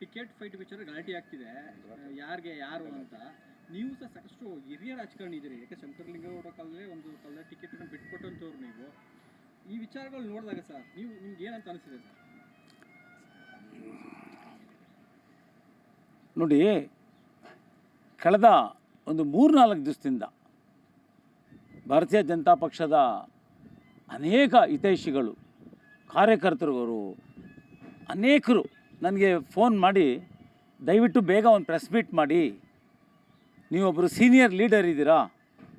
Ticket fight ವಿಚಾರ ಗಲಾಟೆ ಆಗ್ತಿದೆ. ಯಾರಿಗೆ ಯಾರು ಅಂತ. ನೀವು ಸಹ ಸಾಕಷ್ಟು ಹಿರಿಯ ರಾಜಕಾರಣಿ ಇದ್ದೀರಿ. ಯಾಕೆ ಶಂಕರಲಿಂಗೇಗೌಡ ಕಾಲದಲ್ಲಿ ಒಂದು ಕಾಲದಲ್ಲಿ ಟಿಕೆಟ್ ಬಿಟ್ಕೊಟ್ಟಂಥವ್ರು ನೀವು. ಈ ವಿಚಾರಗಳು ನೋಡಿದಾಗ ಸರ್ ನೀವು ನಿಮ್ಗೆ ಏನಂತ ಅನಿಸಿದೆ ಸರ್? ನೋಡಿ ಕಳೆದ ಒಂದು ಮೂರು ನಾಲ್ಕು ದಿವಸದಿಂದ ಭಾರತೀಯ ಜನತಾ ಪಕ್ಷದ ಅನೇಕ ಹಿತೈಷಿಗಳು ಕಾರ್ಯಕರ್ತರುಗಳು ಅನೇಕರು ನನಗೆ ಫೋನ್ ಮಾಡಿ, ದಯವಿಟ್ಟು ಬೇಗ ಒಂದು ಪ್ರೆಸ್ ಮೀಟ್ ಮಾಡಿ. ನೀವೊಬ್ಬರು ಸೀನಿಯರ್ ಲೀಡರ್ ಇದ್ದೀರಾ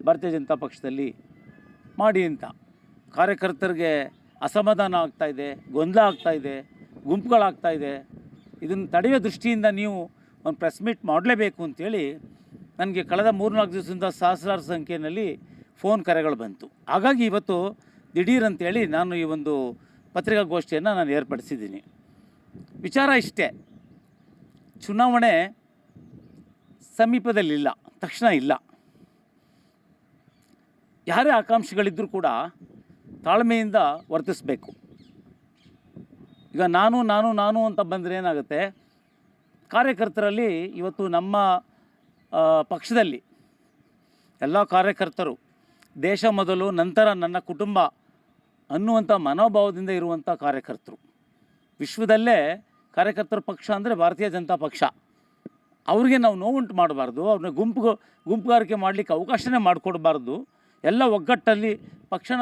ಭಾರತೀಯ ಜನತಾ ಪಕ್ಷದಲ್ಲಿ? ಮಾಡಿ ಅಂತ. ಕಾರ್ಯಕರ್ತರಿಗೆ ಅಸಮಾಧಾನ ಆಗ್ತಾಯಿದೆ ಗೊಂದಲ ಆಗ್ತಾಯಿದೆ ಗುಂಪುಗಳಾಗ್ತಾಯಿದೆ ಇದನ್ನು ತಡೆಯೋ ದೃಷ್ಟಿಯಿಂದ ನೀವು ಒಂದು ಪ್ರೆಸ್ ಮೀಟ್ ಮಾಡಲೇಬೇಕು ಅಂತೇಳಿ ನನಗೆ ಕಳೆದ ಮೂರ್ನಾಲ್ಕು ದಿವಸದಿಂದ ಸಹಸ್ರಾರು ಸಂಖ್ಯೆಯಲ್ಲಿ ಫೋನ್ ಕರೆಗಳು ಬಂತು. ಹಾಗಾಗಿ ಇವತ್ತು ದಿಢೀರ್ ಅಂತೇಳಿ ನಾನು ಈ ಒಂದು ಪತ್ರಿಕಾಗೋಷ್ಠಿಯನ್ನು ನಾನು ಏರ್ಪಡಿಸಿದ್ದೀನಿ. ವಿಚಾರ ಇಷ್ಟೇ. ಚುನಾವಣೆ ಸಮೀಪದಲ್ಲಿಲ್ಲ, ತಕ್ಷಣ ಇಲ್ಲ. ಯಾರೇ ಆಕಾಂಕ್ಷಿಗಳಿದ್ದರೂ ಕೂಡ ತಾಳ್ಮೆಯಿಂದ ವರ್ತಿಸಬೇಕು. ಈಗ ನಾನು ನಾನು ನಾನು ಅಂತ ಬಂದರೆ ಏನಾಗುತ್ತೆ? ಕಾರ್ಯಕರ್ತರಲ್ಲಿ ಇವತ್ತು ನಮ್ಮ ಪಕ್ಷದಲ್ಲಿ ಎಲ್ಲ ಕಾರ್ಯಕರ್ತರು, ದೇಶ ಮೊದಲು, ನಂತರ ನನ್ನ ಕುಟುಂಬ ಅನ್ನುವಂಥ ಮನೋಭಾವದಿಂದ ಇರುವಂಥ ಕಾರ್ಯಕರ್ತರು. ವಿಶ್ವದಲ್ಲೇ ಕಾರ್ಯಕರ್ತರ ಪಕ್ಷ ಅಂದರೆ ಭಾರತೀಯ ಜನತಾ ಪಕ್ಷ. ಅವ್ರಿಗೆ ನಾವು ನೋವುಂಟು ಮಾಡಬಾರ್ದು ಅವ್ರನ್ನ ಗುಂಪು ಗುಂಪುಗಾರಿಕೆ ಮಾಡಲಿಕ್ಕೆ ಅವಕಾಶನೇ ಮಾಡಿಕೊಡಬಾರ್ದು. ಎಲ್ಲ ಒಗ್ಗಟ್ಟಲ್ಲಿ ಪಕ್ಷನ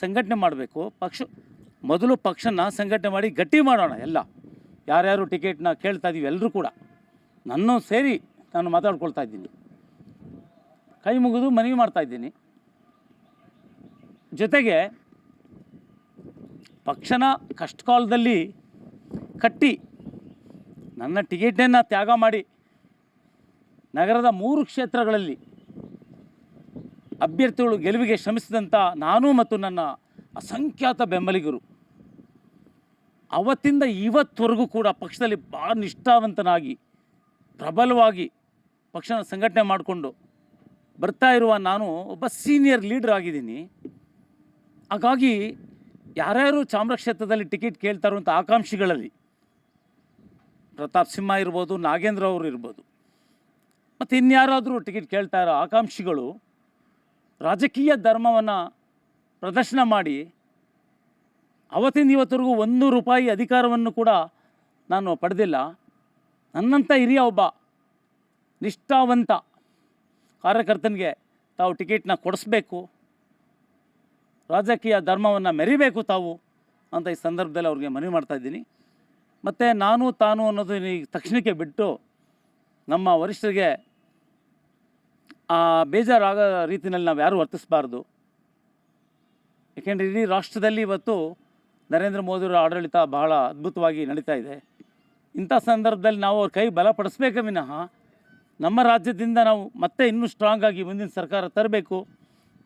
ಸಂಘಟನೆ ಮಾಡಬೇಕು. ಪಕ್ಷ, ಮೊದಲು ಪಕ್ಷನ ಸಂಘಟನೆ ಮಾಡಿ ಗಟ್ಟಿ ಮಾಡೋಣ ಎಲ್ಲ. ಯಾರ್ಯಾರು ಟಿಕೆಟ್ನ ಕೇಳ್ತಾ ಇದ್ದೀವಿ ಎಲ್ಲರೂ ಕೂಡ. ನನ್ನ ಸೇರಿ ನಾನು ಮಾತಾಡ್ಕೊಳ್ತಾ ಇದ್ದೀನಿ. ಕೈ ಮುಗಿದು ಮನವಿ ಮಾಡ್ತಾ ಇದ್ದೀನಿ. ಜೊತೆಗೆ ಪಕ್ಷನ ಕಷ್ಟಕಾಲದಲ್ಲಿ ಕಟ್ಟಿ ನನ್ನ ಟಿಕೆಟನ್ನು ತ್ಯಾಗ ಮಾಡಿ ನಗರದ ಮೂರು ಕ್ಷೇತ್ರಗಳಲ್ಲಿ ಅಭ್ಯರ್ಥಿಗಳು ಗೆಲುವಿಗೆ ಶ್ರಮಿಸಿದಂಥ ನಾನು ಮತ್ತು ನನ್ನ ಅಸಂಖ್ಯಾತ ಬೆಂಬಲಿಗರು ಅವತ್ತಿಂದ ಇವತ್ತವರೆಗೂ ಕೂಡ ಪಕ್ಷದಲ್ಲಿ ಭಾಳ ನಿಷ್ಠಾವಂತನಾಗಿ ಪ್ರಬಲವಾಗಿ ಪಕ್ಷನ ಸಂಘಟನೆ ಮಾಡಿಕೊಂಡು ಬರ್ತಾ ಇರುವ ನಾನು ಒಬ್ಬ ಸೀನಿಯರ್ ಲೀಡರ್ ಆಗಿದ್ದೀನಿ. ಹಾಗಾಗಿ ಯಾರ್ಯಾರು ಚಾಮರಾಜಕ್ಷೇತ್ರದಲ್ಲಿ ಟಿಕೆಟ್ ಕೇಳ್ತಾರೋ ಅಂತ ಆಕಾಂಕ್ಷಿಗಳಲ್ಲಿ ಪ್ರತಾಪ್ ಸಿಂಹ ಇರ್ಬೋದು, ನಾಗೇಂದ್ರ ಅವರು ಇರ್ಬೋದು. ಮತ್ತು ಇನ್ಯಾರಾದರೂ ಟಿಕೆಟ್ ಕೇಳ್ತಾ ಇರೋ ಆಕಾಂಕ್ಷಿಗಳು ರಾಜಕೀಯ ಧರ್ಮವನ್ನು ಪ್ರದರ್ಶನ ಮಾಡಿ ಅವತ್ತಿಂದ ಇವತ್ತರೆಗೂ ಒಂದು ರೂಪಾಯಿ ಅಧಿಕಾರವನ್ನು ಕೂಡ ನಾನು ಪಡೆದಿಲ್ಲ. ನನ್ನಂಥ ಹಿರಿಯ ಒಬ್ಬ ನಿಷ್ಠಾವಂತ ಕಾರ್ಯಕರ್ತನಿಗೆ ತಾವು ಟಿಕೆಟ್ನ ಕೊಡಿಸ್ಬೇಕು, ರಾಜಕೀಯ ಧರ್ಮವನ್ನು ಮೆರಿಬೇಕು ತಾವು ಅಂತ ಈ ಸಂದರ್ಭದಲ್ಲಿ ಅವ್ರಿಗೆ ಮನವಿ ಮಾಡ್ತಾ ಇದ್ದೀನಿ. ಮತ್ತು ನಾನು ತಾನು ಅನ್ನೋದು ತಕ್ಷಣಕ್ಕೆ ಬಿಟ್ಟು ನಮ್ಮ ವರಿಷ್ಠರಿಗೆ ಆ ಬೇಜಾರಾಗೋ ರೀತಿಯಲ್ಲಿ ನಾವು ಯಾರೂ ವರ್ತಿಸಬಾರ್ದು. ಏಕೆಂದರೆ ಇಡೀ ರಾಷ್ಟ್ರದಲ್ಲಿ ಇವತ್ತು ನರೇಂದ್ರ ಮೋದಿಯವರ ಆಡಳಿತ ಬಹಳ ಅದ್ಭುತವಾಗಿ ನಡೀತಾ ಇದೆ. ಇಂಥ ಸಂದರ್ಭದಲ್ಲಿ ನಾವು ಅವ್ರ ಕೈ ಬಲಪಡಿಸ್ಬೇಕು ವಿನಃ ನಮ್ಮ ರಾಜ್ಯದಿಂದ ನಾವು ಮತ್ತೆ ಇನ್ನೂ ಸ್ಟ್ರಾಂಗ್ ಆಗಿ ಮುಂದಿನ ಸರ್ಕಾರ ತರಬೇಕು,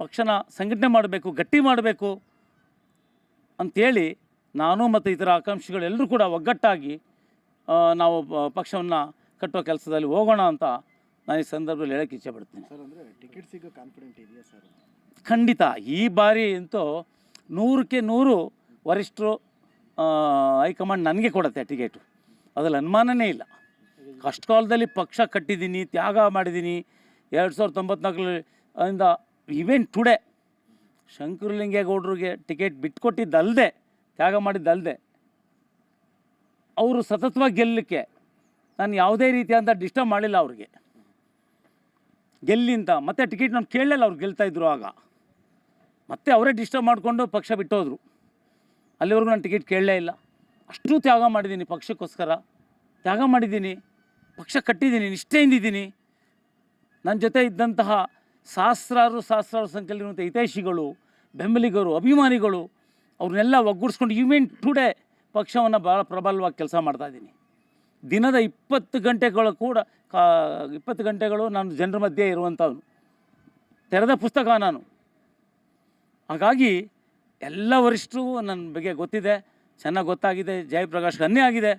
ಪಕ್ಷನ ಸಂಘಟನೆ ಮಾಡಬೇಕು, ಗಟ್ಟಿ ಮಾಡಬೇಕು ಅಂಥೇಳಿ ನಾನು ಮತ್ತು ಇತರ ಆಕಾಂಕ್ಷಿಗಳೆಲ್ಲರೂ ಕೂಡ ಒಗ್ಗಟ್ಟಾಗಿ ನಾವು ಪಕ್ಷವನ್ನು ಕಟ್ಟುವ ಕೆಲಸದಲ್ಲಿ ಹೋಗೋಣ ಅಂತ ನಾನು ಈ ಸಂದರ್ಭದಲ್ಲಿ ಹೇಳೋಕ್ಕೆ ಇಚ್ಛೆಪಡ್ತೀನಿ ಸರ್ ಅಂದರೆ ಟಿಕೆಟ್ ಸಿಗೋ ಕಾನ್ಫಿಡೆಂಟ್ ಇದೆಯಾ ಸರ್? ಖಂಡಿತ. ಈ ಬಾರಿ ಅಂತೂ ನೂರಕ್ಕೆ ನೂರು ವರಿಷ್ಠರು ಹೈಕಮಾಂಡ್ ನನಗೆ ಕೊಡುತ್ತೆ ಟಿಕೆಟು. ಅದ್ರಲ್ಲಿ ಅನುಮಾನನೇ ಇಲ್ಲ. ಕಷ್ಟ ಕಾಲದಲ್ಲಿ ಪಕ್ಷ ಕಟ್ಟಿದ್ದೀನಿ ತ್ಯಾಗ ಮಾಡಿದ್ದೀನಿ. ಎರಡು ಸಾವಿರದ ತೊಂಬತ್ನಾಲ್ಕರಲ್ಲಿ ಇಂದ ಇವೆನ್ ಟುಡೇ ಶಂಕರಲಿಂಗೇಗೌಡರಿಗೆ ಟಿಕೆಟ್ ಬಿಟ್ಕೊಟ್ಟಿದ್ದಲ್ಲದೆ ತ್ಯಾಗ ಮಾಡಿದ್ದಲ್ಲದೆ ಅವರು ಸತತವಾಗಿ ಗೆಲ್ಲಲಿಕ್ಕೆ ನಾನು ಯಾವುದೇ ರೀತಿಯಾದಂಥ ಡಿಸ್ಟರ್ಬ್ ಮಾಡಿಲ್ಲ ಅವ್ರಿಗೆ. ಗೆಲ್ಲಿ ಅಂತ ಮತ್ತೆ ಟಿಕೆಟ್ ನಾನು ಕೇಳಲಿಲ್ಲ ಅವ್ರು ಗೆಲ್ತಾ ಇದ್ರು ಆಗ. ಮತ್ತೆ ಅವರೇ ಡಿಸ್ಟರ್ಬ್ ಮಾಡಿಕೊಂಡು ಪಕ್ಷ ಬಿಟ್ಟೋದ್ರು. ಅಲ್ಲಿವರೆಗೂ ನಾನು ಟಿಕೆಟ್ ಕೇಳಲೇ ಇಲ್ಲ. ಅಷ್ಟು ತ್ಯಾಗ ಮಾಡಿದ್ದೀನಿ ಪಕ್ಷಕ್ಕೋಸ್ಕರ. ತ್ಯಾಗ ಮಾಡಿದ್ದೀನಿ, ಪಕ್ಷ ಕಟ್ಟಿದ್ದೀನಿ ನಿಷ್ಠೆಯಿಂದಿದ್ದೀನಿ ನನ್ನ ಜೊತೆ ಇದ್ದಂತಹ ಸಹಸ್ರಾರು ಸಹಸ್ರಾರು ಸಂಖ್ಯೆಯಲ್ಲಿರುವಂಥ ಹಿತೈಷಿಗಳು, ಬೆಂಬಲಿಗರು, ಅಭಿಮಾನಿಗಳು ಅವ್ರನ್ನೆಲ್ಲ ಒಗ್ಗೂಡಿಸ್ಕೊಂಡು ಈವೆನ್ ಟುಡೇ ಪಕ್ಷವನ್ನು ಭಾಳ ಪ್ರಬಲವಾಗಿ ಕೆಲಸ ಮಾಡ್ತಾ ಇದ್ದೀನಿ. ದಿನದ ಇಪ್ಪತ್ತು ಗಂಟೆಗಳು ಕೂಡ ಕಾ, ಇಪ್ಪತ್ತು ಗಂಟೆಗಳು ನಾನು ಜನರ ಮಧ್ಯೆ ಇರುವಂಥವ್ನು ತೆರೆದ ಪುಸ್ತಕ ನಾನು. ಹಾಗಾಗಿ ಎಲ್ಲ ವರಿಷ್ಠರು ನನ್ನ ಬಗ್ಗೆ ಗೊತ್ತಿದೆ, ಚೆನ್ನಾಗಿ ಗೊತ್ತಾಗಿದೆ, ಜಯಪ್ರಕಾಶ್ ಅನ್ಯ ಆಗಿದೆ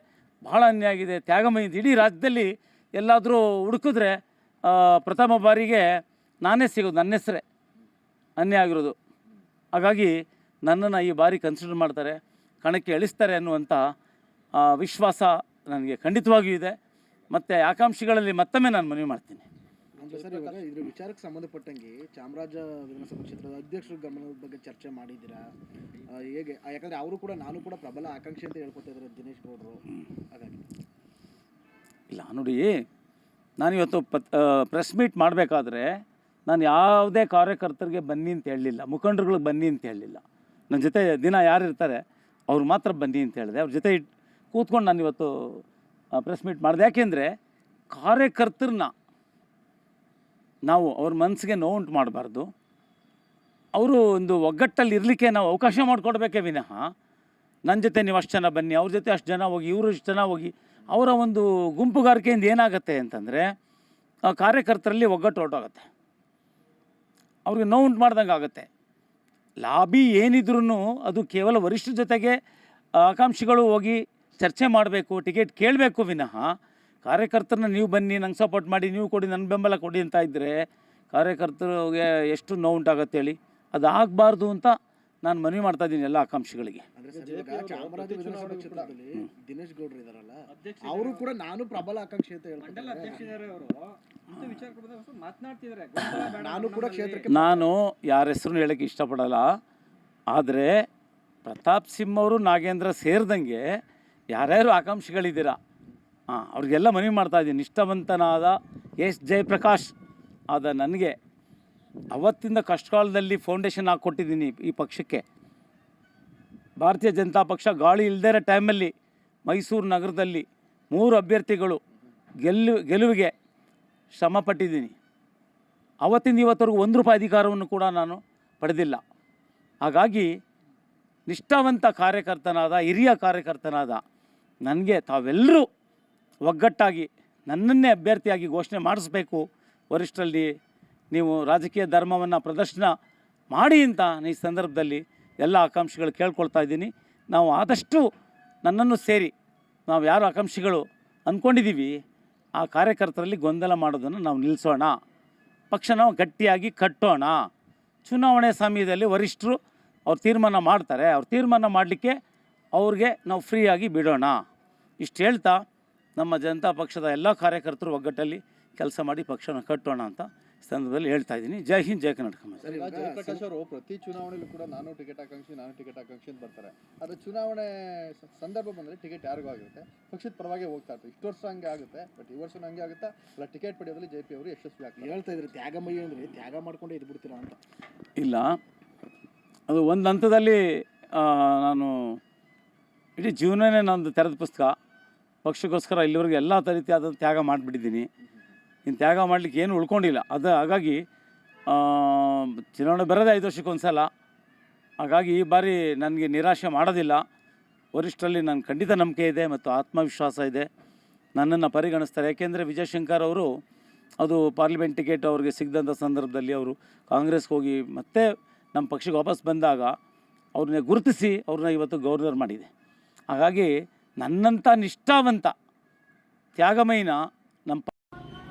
ಭಾಳ ಅನ್ಯ ಆಗಿದೆ ತ್ಯಾಗಮಯ ಇಡೀ ರಾಜ್ಯದಲ್ಲಿ ಎಲ್ಲಾದರೂ ಹುಡುಕಿದ್ರೆ ಪ್ರಥಮ ಬಾರಿಗೆ ನಾನೇ ಸಿಗೋದು, ನನ್ನ ಹೆಸರೇ, ಅನ್ಯ ಆಗಿರೋದು. ಹಾಗಾಗಿ ನನ್ನನ್ನು ಈ ಬಾರಿ ಕನ್ಸಿಡರ್ ಮಾಡ್ತಾರೆ ಕಣಕ್ಕೆ ಇಳಿಸ್ತಾರೆ ಅನ್ನುವಂಥ ವಿಶ್ವಾಸ ನನಗೆ ಖಂಡಿತವಾಗಿಯೂ ಇದೆ. ಮತ್ತು ಆಕಾಂಕ್ಷಿಗಳಲ್ಲಿ ಮತ್ತೊಮ್ಮೆ ನಾನು ಮನವಿ ಮಾಡ್ತೀನಿ. ಸರ್ ಇವಾಗ ಇದ್ರ ವಿಚಾರಕ್ಕೆ ಸಂಬಂಧಪಟ್ಟಂಗೆ ಚಾಮರಾಜ ವಿಧಾನಸಭಾ ಕ್ಷೇತ್ರದ ಅಧ್ಯಕ್ಷರ ಗಮನದ ಬಗ್ಗೆ ಚರ್ಚೆ ಮಾಡಿದ್ದೀರಾ? ಹೇಗೆ? ಯಾಕಂದರೆ ಯಾಕಂದ್ರೆ ಅವರು ಕೂಡ ನಾನು ಕೂಡ ಪ್ರಬಲ ಆಕಾಂಕ್ಷಿ ಅಂತ ಹೇಳ್ಕೊತಾ ಇದ್ದಾರೆ ದಿನೇಶ್ ಗೌಡರು. ಹಾಗಾಗಿ. ಇಲ್ಲ ನೋಡಿ ನಾನಿವತ್ತು ಪತ್ ಪ್ರೆಸ್ ಮೀಟ್ ಮಾಡಬೇಕಾದ್ರೆ ನಾನು ಯಾವುದೇ ಕಾರ್ಯಕರ್ತರಿಗೆ ಬನ್ನಿ ಅಂತ ಹೇಳಲಿಲ್ಲ ಮುಖಂಡರುಗಳಿಗೆ ಬನ್ನಿ ಅಂತ ಹೇಳಲಿಲ್ಲ. ನನ್ನ ಜೊತೆ ದಿನ ಯಾರು ಇರ್ತಾರೆ, ಅವ್ರು ಮಾತ್ರ ಬನ್ನಿ ಅಂತ ಹೇಳಿದೆ. ಅವ್ರ ಜೊತೆ ಇಟ್, ಕೂತ್ಕೊಂಡು ನಾನು ಇವತ್ತು ಪ್ರೆಸ್ ಮೀಟ್ ಮಾಡಿದೆ. ಯಾಕೆಂದರೆ ಕಾರ್ಯಕರ್ತರನ್ನ ನಾವು ಅವ್ರ ಮನಸ್ಸಿಗೆ ನೋವುಂಟು ಮಾಡಬಾರ್ದು. ಅವರು ಒಂದು ಒಗ್ಗಟ್ಟಲ್ಲಿ ಇರಲಿಕ್ಕೆ ನಾವು ಅವಕಾಶ ಮಾಡಿಕೊಡ್ಬೇಕೇ ವಿನಃ ನನ್ನ ಜೊತೆ ನೀವು ಅಷ್ಟು ಜನ ಬನ್ನಿ, ಅವ್ರ ಜೊತೆ ಅಷ್ಟು ಜನ ಹೋಗಿ, ಇವರು ಇಷ್ಟು ಜನ ಹೋಗಿ, ಅವರ ಒಂದು ಗುಂಪುಗಾರಿಕೆಯಿಂದ ಏನಾಗುತ್ತೆ ಅಂತಂದರೆ ಕಾರ್ಯಕರ್ತರಲ್ಲಿ ಒಗ್ಗಟ್ಟು ಹೊರಟೋಗುತ್ತೆ. ಅವ್ರಿಗೆ ನೋವುಂಟು ಮಾಡ್ದಂಗೆ ಆಗುತ್ತೆ ಲಾಬಿ ಏನಿದ್ರೂ ಅದು ಕೇವಲ ವರಿಷ್ಠ ಜೊತೆಗೆ ಆಕಾಂಕ್ಷಿಗಳು ಹೋಗಿ ಚರ್ಚೆ ಮಾಡಬೇಕು, ಟಿಕೆಟ್ ಕೇಳಬೇಕು ವಿನಃ ಕಾರ್ಯಕರ್ತರನ್ನ ನೀವು ಬನ್ನಿ, ನಂಗೆ ಸಪೋರ್ಟ್ ಮಾಡಿ, ನೀವು ಕೊಡಿ, ನನ್ನ ಬೆಂಬಲ ಕೊಡಿ ಅಂತ ಇದ್ದರೆ ಕಾರ್ಯಕರ್ತರಿಗೆ ಎಷ್ಟು ನೋವುಂಟಾಗತ್ತೆ ಹೇಳಿ? ಅದು ಆಗಬಾರ್ದು ಅಂತ ನಾನು ಮನವಿ ಮಾಡ್ತಾಯಿದ್ದೀನಿ ಎಲ್ಲ ಆಕಾಂಕ್ಷಿಗಳಿಗೆ. ಚಾಮರಾಜ ವಿಧಾನಸಭಾ ಕ್ಷೇತ್ರದಲ್ಲಿ ದಿನೇಶ್ ಗೌಡರು ಇದಾರಲ್ಲ ಅವರು ಕೂಡ ನಾನು ಪ್ರಬಲ ಬೇಡ ನಾನು ಕೂಡ. ಕ್ಷೇತ್ರಕ್ಕೆ ನಾನು ಯಾರ ಹೆಸರು ಹೇಳಕ್ಕೆ ಇಷ್ಟಪಡಲ್ಲ ಆದರೆ ಪ್ರತಾಪ್ ಸಿಂಹ ಅವರು ನಾಗೇಂದ್ರ ಸೇರಿದಂಗೆ ಯಾರ್ಯಾರು ಆಕಾಂಕ್ಷಿಗಳಿದ್ದೀರಾ? ಹಾಂ ಅವ್ರಿಗೆಲ್ಲ ಮನವಿ ಮಾಡ್ತಾ ಇದ್ದೀನಿ. ನಿಷ್ಠಾವಂತನಾದ ಎಸ್ ಜಯಪ್ರಕಾಶ್ ಆದ ನನಗೆ ಅವತ್ತಿಂದ ಕಷ್ಟಕಾಲದಲ್ಲಿ ಫೌಂಡೇಶನ್ ಹಾಕ್ಕೊಟ್ಟಿದ್ದೀನಿ ಈ ಪಕ್ಷಕ್ಕೆ. ಭಾರತೀಯ ಜನತಾ ಪಕ್ಷ ಗಾಳಿ ಇಲ್ಲದೇ ಟೈಮಲ್ಲಿ ಮೈಸೂರು ನಗರದಲ್ಲಿ ಮೂರು ಅಭ್ಯರ್ಥಿಗಳು ಗೆಲ್ಲು, ಗೆಲುವಿಗೆ ಶ್ರಮ ಪಟ್ಟಿದ್ದೀನಿ. ಅವತ್ತಿಂದ ಇವತ್ತರೆಗೂ ಒಂದು ರೂಪಾಯಿ ಅಧಿಕಾರವನ್ನು ಕೂಡ ನಾನು ಪಡೆದಿಲ್ಲ. ಹಾಗಾಗಿ ನಿಷ್ಠಾವಂತ ಕಾರ್ಯಕರ್ತನಾದ, ಹಿರಿಯ ಕಾರ್ಯಕರ್ತನಾದ ನನಗೆ ತಾವೆಲ್ಲರೂ ಒಗ್ಗಟ್ಟಾಗಿ ನನ್ನನ್ನೇ ಅಭ್ಯರ್ಥಿಯಾಗಿ ಘೋಷಣೆ ಮಾಡಿಸ್ಬೇಕು. ವರಿಷ್ಠರಲ್ಲಿ ನೀವು ರಾಜಕೀಯ ಧರ್ಮವನ್ನು ಪ್ರದರ್ಶನ ಮಾಡಿ ಅಂತ ಈ ಸಂದರ್ಭದಲ್ಲಿ ಎಲ್ಲ ಆಕಾಂಕ್ಷಿಗಳು ಕೇಳ್ಕೊಳ್ತಾ ಇದ್ದೀನಿ. ನಾವು ಆದಷ್ಟು ನನ್ನನ್ನು ಸೇರಿ ನಾವು ಯಾರು ಆಕಾಂಕ್ಷಿಗಳು ಅಂದ್ಕೊಂಡಿದ್ದೀವಿ ಆ ಕಾರ್ಯಕರ್ತರಲ್ಲಿ ಗೊಂದಲ ಮಾಡೋದನ್ನು ನಾವು ನಿಲ್ಲಿಸೋಣ ಪಕ್ಷ ನಾವು ಗಟ್ಟಿಯಾಗಿ ಕಟ್ಟೋಣ. ಚುನಾವಣೆ ಸಮಯದಲ್ಲಿ ವರಿಷ್ಠರು ಅವ್ರು ತೀರ್ಮಾನ ಮಾಡ್ತಾರೆ. ಅವ್ರು ತೀರ್ಮಾನ ಮಾಡಲಿಕ್ಕೆ ಅವ್ರಿಗೆ ನಾವು ಫ್ರೀಯಾಗಿ ಬಿಡೋಣ. ಇಷ್ಟು ಹೇಳ್ತಾ ನಮ್ಮ ಜನತಾ ಪಕ್ಷದ ಎಲ್ಲ ಕಾರ್ಯಕರ್ತರು ಒಗ್ಗಟ್ಟಲ್ಲಿ ಕೆಲಸ ಮಾಡಿ ಪಕ್ಷನ ಕಟ್ಟೋಣ ಅಂತ ಸಂದರ್ಭದಲ್ಲಿ ಹೇಳ್ತಾ ಇದ್ದೀನಿ. ಜೈ ಹಿಂದ್ ಜೈ ಕರ್ನಾಟಕ ಜಯಪ್ರಕಾಶ್ ಅವರು ಪ್ರತಿ ಚುನಾವಣೆಯಲ್ಲೂ ಕೂಡ ನಾನು ಟಿಕೆಟ್ ಆಕಾಂಕ್ಷಿ ನಾನು ಟಿಕೆಟ್ ಆಕಾಂಕ್ಷಿ ಅಂತ ಬರ್ತಾರೆ. ಆದರೆ ಚುನಾವಣೆ ಸಂದರ್ಭ ಬಂದರೆ ಟಿಕೆಟ್ ಯಾರಿಗೂ ಆಗುತ್ತೆ ಪಕ್ಷದ ಪರವಾಗಿ ಹೋಗ್ತಾ ಇರ್ತಾರೆ. ಇಷ್ಟು ವರ್ಷ ಹಂಗೆ ಆಗುತ್ತೆ ಬಟ್ ಈ ವರ್ಷ ಹಂಗೆ ಆಗುತ್ತಾ. ಅಲ್ಲ ಟಿಕೆಟ್ ಪಡೆಯೋದ್ರಲ್ಲಿ ಜೆ ಪಿ ಅವರು ಯಶಸ್ವಿ ಆಗ್ತಾರೆ. ಹೇಳ್ತಾ ಇದ್ರೆ ತ್ಯಾಗಮಯಿ ಅಂದ್ರೆ ತ್ಯಾಗ ಮಾಡ್ಕೊಂಡು ಇದ್ಬಿಡ್ತೀರಾ ಅಂತ. ಇಲ್ಲ. ಅದು ಒಂದು ಹಂತದಲ್ಲಿ ನಾನು ಇಡೀ ಜೀವನನೇ ನಂದು ತೆರೆದ ಪುಸ್ತಕ. ಪಕ್ಷಕ್ಕೋಸ್ಕರ ಇಲ್ಲಿವರೆಗೆ ಎಲ್ಲ ರೀತಿಯಾದ ತ್ಯಾಗ ಮಾಡಿಬಿಟ್ಟಿದ್ದೀನಿ. ಇನ್ನು ತ್ಯಾಗ ಮಾಡಲಿಕ್ಕೆ ಏನು ಉಳ್ಕೊಂಡಿಲ್ಲ. ಅದು ಹಾಗಾಗಿ ಚುನಾವಣೆ ಬರೋದೇ ಐದು ವರ್ಷಕ್ಕೊಂದು ಸಲ ಹಾಗಾಗಿ ಈ ಬಾರಿ ನನಗೆ ನಿರಾಶೆ ಮಾಡೋದಿಲ್ಲ. ವರಿಷ್ಠರಲ್ಲಿ ನಾನು ಖಂಡಿತ ನಂಬಿಕೆ ಇದೆ ಮತ್ತು ಆತ್ಮವಿಶ್ವಾಸ ಇದೆ. ನನ್ನನ್ನು ಪರಿಗಣಿಸ್ತಾರೆ. ಯಾಕೆಂದರೆ ವಿಜಯಶಂಕರ್ ಅವರು, ಅದು ಪಾರ್ಲಿಮೆಂಟ್ ಟಿಕೆಟ್ ಅವ್ರಿಗೆ ಸಿಗದಂಥ ಸಂದರ್ಭದಲ್ಲಿ ಅವರು ಕಾಂಗ್ರೆಸ್ಗೆ ಹೋಗಿ ಮತ್ತೆ ನಮ್ಮ ಪಕ್ಷಕ್ಕೆ ವಾಪಸ್ ಬಂದಾಗ ಅವ್ರನ್ನ ಗುರುತಿಸಿ ಅವ್ರನ್ನ ಇವತ್ತು ಗೌರ್ನರ್ ಮಾಡಿದೆ. ಹಾಗಾಗಿ ನನ್ನಂಥ ನಿಷ್ಠಾವಂತ ತ್ಯಾಗಮಯನ ನಮ್ಮ